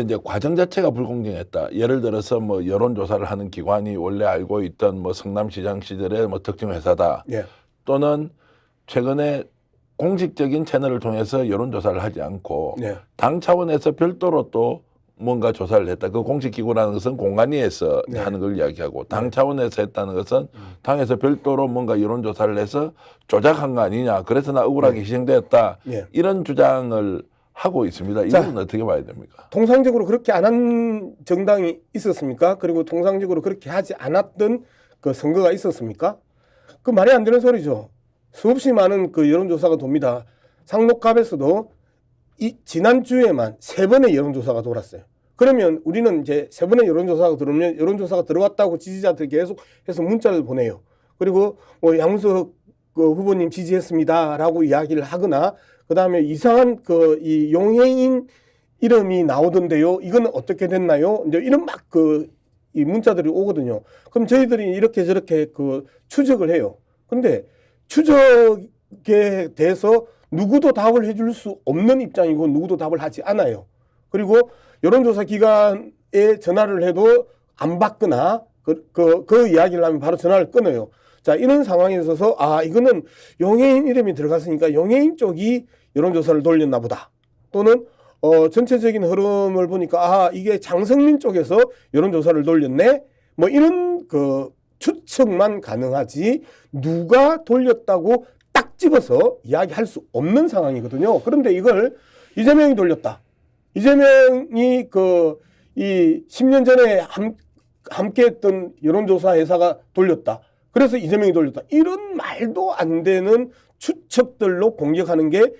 이제 과정 자체가 불공정했다. 예를 들어서 뭐 여론 조사를 하는 기관이 원래 알고 있던 뭐 성남시장 시절의 뭐 특정 회사다. 예. 또는 최근에 공식적인 채널을 통해서 여론 조사를 하지 않고 예. 당 차원에서 별도로 또 뭔가 조사를 했다. 그 공식 기구라는 것은 공간위에서 네. 하는 걸 이야기하고 당 차원에서 했다는 것은 당에서 별도로 뭔가 여론 조사를 해서 조작한 거 아니냐. 그래서 나 억울하게 희생되었다. 예. 이런 주장을 하고 있습니다. 이 자. 부분은 어떻게 봐야 됩니까? 통상적으로 그렇게 안 한 정당이 있었습니까? 그리고 통상적으로 그렇게 하지 않았던 그 선거가 있었습니까? 그 말이 안 되는 소리죠. 수없이 많은 그 여론조사가 돕니다. 상록갑에서도 이 지난주에만 세 번의 여론조사가 돌았어요. 그러면 우리는 이제 세 번의 여론조사가 들어오면 여론조사가 들어왔다고 지지자들 계속 해서 문자를 보내요. 그리고 뭐 양석 그 후보님 지지했습니다라고 이야기를 하거나 그 다음에 이상한 그 이 용해인 이름이 나오던데요. 이거는 어떻게 됐나요? 이제 이런 막 그 이 문자들이 오거든요. 그럼 저희들이 이렇게 저렇게 그 추적을 해요. 근데 추적에 대해서 누구도 답을 해줄 수 없는 입장이고 누구도 답을 하지 않아요. 그리고 여론조사 기관에 전화를 해도 안 받거나 그, 그, 그 이야기를 하면 바로 전화를 끊어요. 자, 이런 상황에 있어서 아, 이거는 용해인 이름이 들어갔으니까 용해인 쪽이 여론조사를 돌렸나 보다. 또는 어, 전체적인 흐름을 보니까 아, 이게 장성민 쪽에서 여론조사를 돌렸네. 뭐 이런 그 추측만 가능하지 누가 돌렸다고 딱 집어서 이야기할 수 없는 상황이거든요. 그런데 이걸 이재명이 돌렸다. 이재명이 그 이 10년 전에 함, 함께 했던 여론조사 회사가 돌렸다. 그래서 이재명이 돌렸다. 이런 말도 안 되는 추측들로 공격하는 게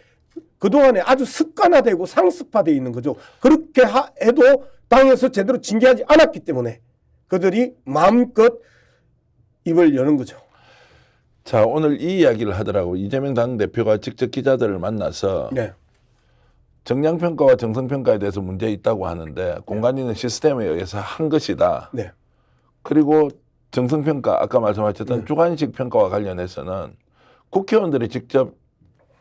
그동안에 아주 습관화되고 상습화되어 있는 거죠. 그렇게 하- 해도 당에서 제대로 징계하지 않았기 때문에 그들이 마음껏 입을 여는 거죠. 자, 오늘 이 이야기를 하더라고. 이재명 당대표가 직접 기자들을 만나서 네. 정량평가와 정성평가에 대해서 문제 있다고 하는데 공간위는 시스템에 의해서 한 것이다. 네. 그리고 정성평가, 아까 말씀하셨던 네. 주관식 평가와 관련해서는 국회의원들이 직접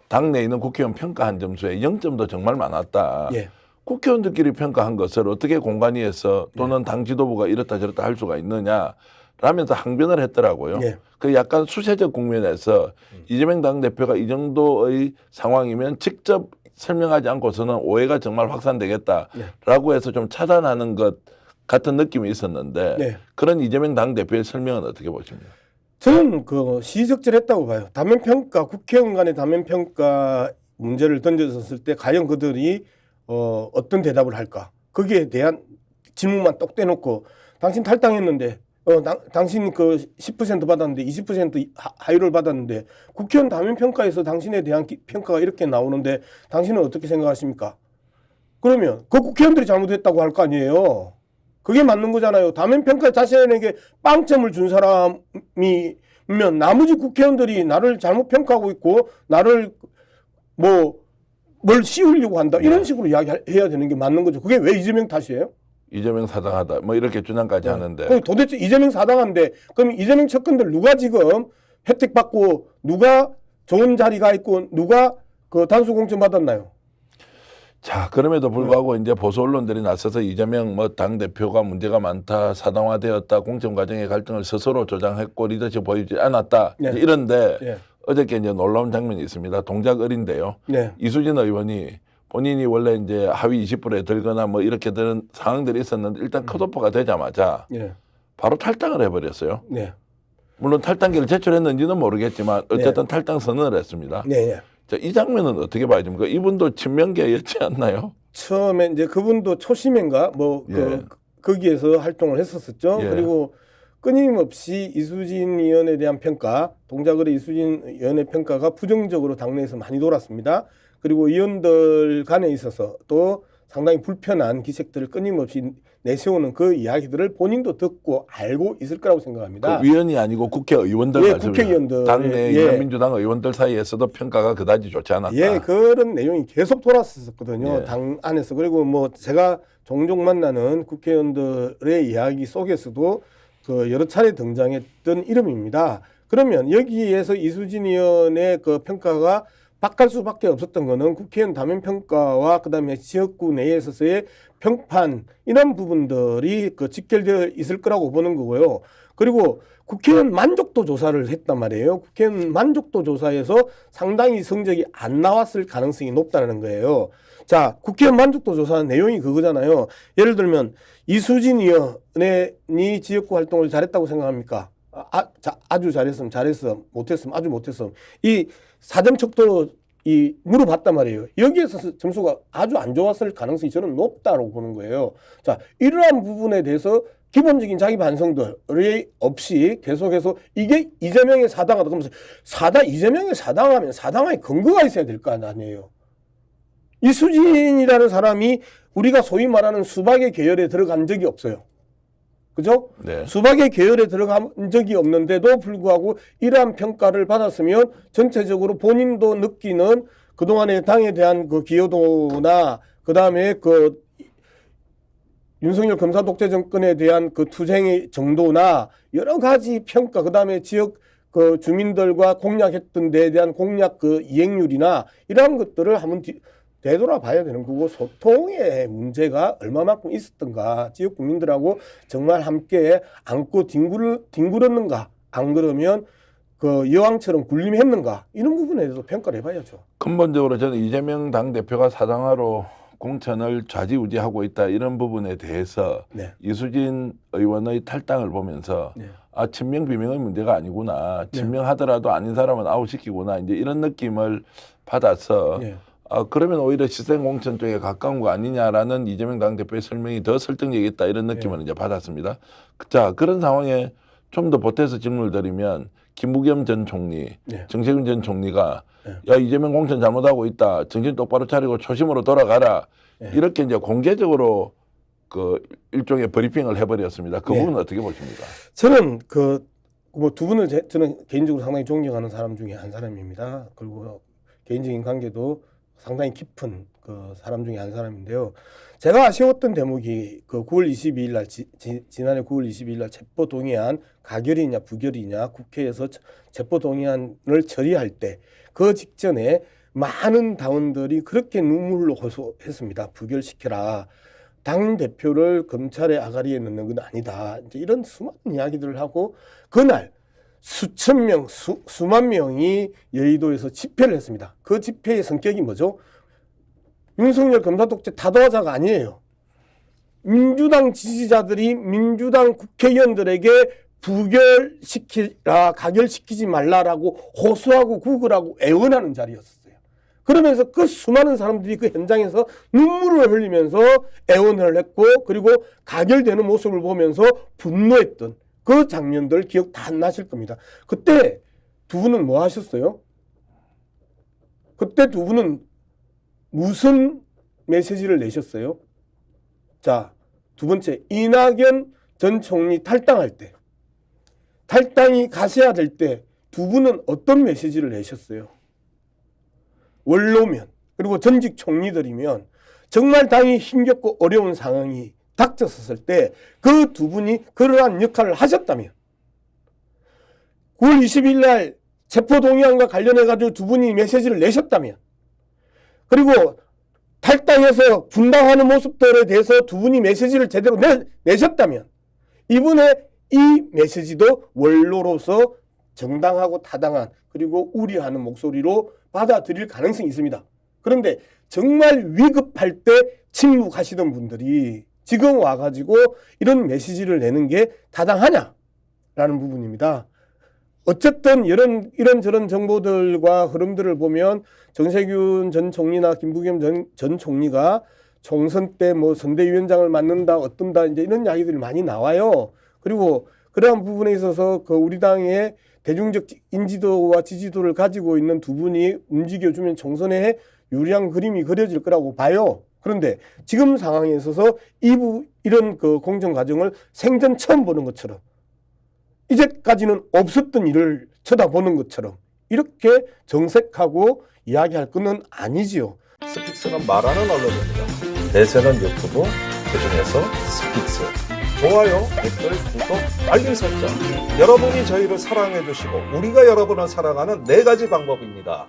당내에 있는 국회의원 평가한 점수에 0점도 정말 많았다. 예. 국회의원들끼리 평가한 것을 어떻게 공간위에서 또는 당 지도부가 이렇다 저렇다 할 수가 있느냐 라면서 항변을 했더라고요. 예. 그 약간 수세적 국면에서 이재명 당대표가 이 정도의 상황이면 직접 설명하지 않고서는 오해가 정말 확산되겠다라고 해서 좀 차단하는 것 같은 느낌이 있었는데 네. 그런 이재명 당 대표의 설명은 어떻게 보십니까? 저는 그 시적절했다고 봐요. 다면 평가 국회의원 간의 다면 평가 문제를 던졌을 때 과연 그들이 어, 어떤 대답을 할까? 거기에 대한 질문만 똑 떼놓고 당신 탈당했는데 어, 당, 당신 그 10% 받았는데 20% 하- 하유를 받았는데 국회의원 다면 평가에서 당신에 대한 기- 평가가 이렇게 나오는데 당신은 어떻게 생각하십니까? 그러면 그 국회의원들이 잘못했다고 할 거 아니에요. 그게 맞는 거잖아요. 다면 평가 자신에게 빵점을 준 사람이면 나머지 국회의원들이 나를 잘못 평가하고 있고 나를 뭐 뭘 씌우려고 한다 이런 식으로 이야기해야 되는 게 맞는 거죠. 그게 왜 이재명 탓이에요? 이재명 사당하다 뭐 이렇게 주장까지 하는데 그럼 도대체 이재명 사당한데 그럼 이재명 측근들 누가 지금 혜택 받고 누가 좋은 자리가 있고 누가 그 단수 공천 받았나요? 자 그럼에도 불구하고 이제 보수 언론들이 나서서 이재명 뭐 당 대표가 문제가 많다 사당화되었다 공천 과정의 갈등을 스스로 조장했고 리더십 보이지 않았다 네. 이런데 예. 어저께 이제 놀라운 장면이 있습니다. 동작 어린데요. 네. 이수진 의원이 본인이 원래 이제 하위 20%에 들거나 뭐 이렇게 되는 상황들이 있었는데 일단 컷오프가 되자마자 예. 바로 탈당을 해버렸어요. 네. 물론 탈당기를 제출했는지는 모르겠지만 어쨌든 탈당 선언을 했습니다. 네. 예. 자, 이 장면은 어떻게 봐야 됩니까? 이분도 친명계였지 않나요? 처음에 이제 그분도 초심인가 뭐그 예. 거기에서 활동을 했었었죠. 예. 그리고 끊임없이 이수진 의원에 대한 평가, 동작을의 이수진 의원의 평가가 부정적으로 당내에서 많이 돌았습니다. 그리고 의원들 간에 있어서 또 상당히 불편한 기색들을 끊임없이 내세우는 그 이야기들을 본인도 듣고 알고 있을 거라고 생각합니다. 그 위원이 아니고 국회의원들 예. 국회의원들. 당내 예. 민주당 의원들 사이에서도 평가가 그다지 좋지 않았다. 예, 그런 내용이 계속 돌았었거든요. 예. 당 안에서. 그리고 뭐 제가 종종 만나는 국회의원들의 이야기 속에서도 그 여러 차례 등장했던 이름입니다. 그러면 여기에서 이수진 의원의 그 평가가 바꿀 수밖에 없었던 거는 국회의원 다면 평가와 그다음에 지역구 내에 있어서의 평판 이런 부분들이 그 직결되어 있을 거라고 보는 거고요. 그리고 국회의원 만족도 조사를 했단 말이에요. 국회의원 만족도 조사에서 상당히 성적이 안 나왔을 가능성이 높다는 거예요. 자, 국회의원 만족도 조사 내용이 그거잖아요. 예를 들면 이수진 의원이 지역구 활동을 잘했다고 생각합니까? 아, 아, 자, 아주 잘했음, 잘했음, 못했음, 아주 못했음. 이 사전 척도 이 물어봤단 말이에요. 여기에서 점수가 아주 안 좋았을 가능성이 저는 높다고 보는 거예요. 자, 이러한 부분에 대해서 기본적인 자기 반성들이 없이 계속해서 이게 이재명의 사당하다 그러면서 사당 이재명의 사당하면 사당의 근거가 있어야 될 거 아니에요. 이수진이라는 사람이 우리가 소위 말하는 수박의 계열에 들어간 적이 없어요. 그죠? 네. 수박의 계열에 들어간 적이 없는데도 불구하고 이러한 평가를 받았으면 전체적으로 본인도 느끼는 그동안의 당에 대한 그 기여도나 그 다음에 그 윤석열 검사 독재 정권에 대한 그 투쟁의 정도나 여러 가지 평가 그 다음에 지역 그 주민들과 공약했던 데에 대한 공약 그 이행률이나 이러한 것들을 한번 뒤- 되돌아봐야 되는 거고 소통의 문제가 얼마만큼 있었던가 지역 국민들하고 정말 함께 안고 뒹굴, 뒹굴었는가 안 그러면 그 여왕처럼 군림했는가 이런 부분에 대해서 평가를 해봐야죠. 근본적으로 저는 이재명 당 대표가 사당화로 공천을 좌지우지하고 있다 이런 부분에 대해서 네. 이수진 의원의 탈당을 보면서 네. 아 친명 비명의 문제가 아니구나 친명하더라도 아닌 사람은 아웃시키구나 이제 이런 느낌을 받아서 네. 아 그러면 오히려 시생 공천 쪽에 가까운 거 아니냐라는 이재명 당 대표의 설명이 더 설득력 있다 이런 느낌을 이제 받았습니다. 자 그런 상황에 좀 더 보태서 질문을 드리면 김부겸 전 총리, 네. 정세균 전 총리가 네. 야 이재명 공천 잘못하고 있다 정신 똑바로 차리고 초심으로 돌아가라 네. 이렇게 이제 공개적으로 그 일종의 브리핑을 해버렸습니다. 그 네. 부분은 어떻게 보십니까? 저는 그 뭐 두 분을 제, 저는 개인적으로 상당히 존경하는 사람 중에 한 사람입니다. 그리고 개인적인 관계도 상당히 깊은 그 사람 중에 한 사람인데요. 제가 아쉬웠던 대목이 그 9월 22일 날 지난해 9월 22일 날 체포 동의안 가결이냐 부결이냐 국회에서 체- 체포 동의안을 처리할 때 그 직전에 많은 당원들이 그렇게 눈물로 호소했습니다. 부결시켜라. 당 대표를 검찰의 아가리에 넣는 건 아니다. 이제 이런 수많은 이야기들을 하고 그날 수천 명, 수, 수만 명이 여의도에서 집회를 했습니다. 그 집회의 성격이 뭐죠? 윤석열 검사 독재 타도하자가 아니에요. 민주당 지지자들이 민주당 국회의원들에게 부결시키라, 가결시키지 말라라고 호소하고 구걸하고 애원하는 자리였어요. 그러면서 그 수많은 사람들이 그 현장에서 눈물을 흘리면서 애원을 했고 그리고 가결되는 모습을 보면서 분노했던 그 장면들 기억 다 안 나실 겁니다. 그때 두 분은 뭐 하셨어요? 그때 두 분은 무슨 메시지를 내셨어요? 자, 두 번째 이낙연 전 총리 탈당할 때 탈당이 가셔야 될 때 두 분은 어떤 메시지를 내셨어요? 원로면 그리고 전직 총리들이면 정말 당이 힘겹고 어려운 상황이 닥쳤었을 때 그 두 분이 그러한 역할을 하셨다면 9월 20일 날 체포 동의안과 관련해 가지고 두 분이 메시지를 내셨다면 그리고 탈당해서 분당하는 모습들에 대해서 두 분이 메시지를 제대로 내, 내셨다면 이분의 이 메시지도 원로로서 정당하고 타당한 그리고 우려하는 목소리로 받아들일 가능성이 있습니다. 그런데 정말 위급할 때 침묵하시던 분들이 지금 와가지고 이런 메시지를 내는 게 타당하냐라는 부분입니다. 어쨌든 이런 이런저런 정보들과 흐름들을 보면 정세균 전 총리나 김부겸 전, 전 총리가 총선 때 뭐 선대위원장을 맡는다 어떤다 이제 이런 이야기들이 많이 나와요. 그리고 그러한 부분에 있어서 그 우리 당의 대중적 지- 인지도와 지지도를 가지고 있는 두 분이 움직여주면 총선에 유리한 그림이 그려질 거라고 봐요. 그런데 지금 상황에 있어서 이부 이런 그 공정 과정을 생전 처음 보는 것처럼 이제까지는 없었던 일을 쳐다보는 것처럼 이렇게 정색하고 이야기할 것은 아니지요. 스픽스는 말하는 언론입니다. 대세는 유튜브, 그중에서 스픽스. 좋아요, 댓글, 구독, 알림 설정. 여러분이 저희를 사랑해 주시고 우리가 여러분을 사랑하는 네 가지 방법입니다.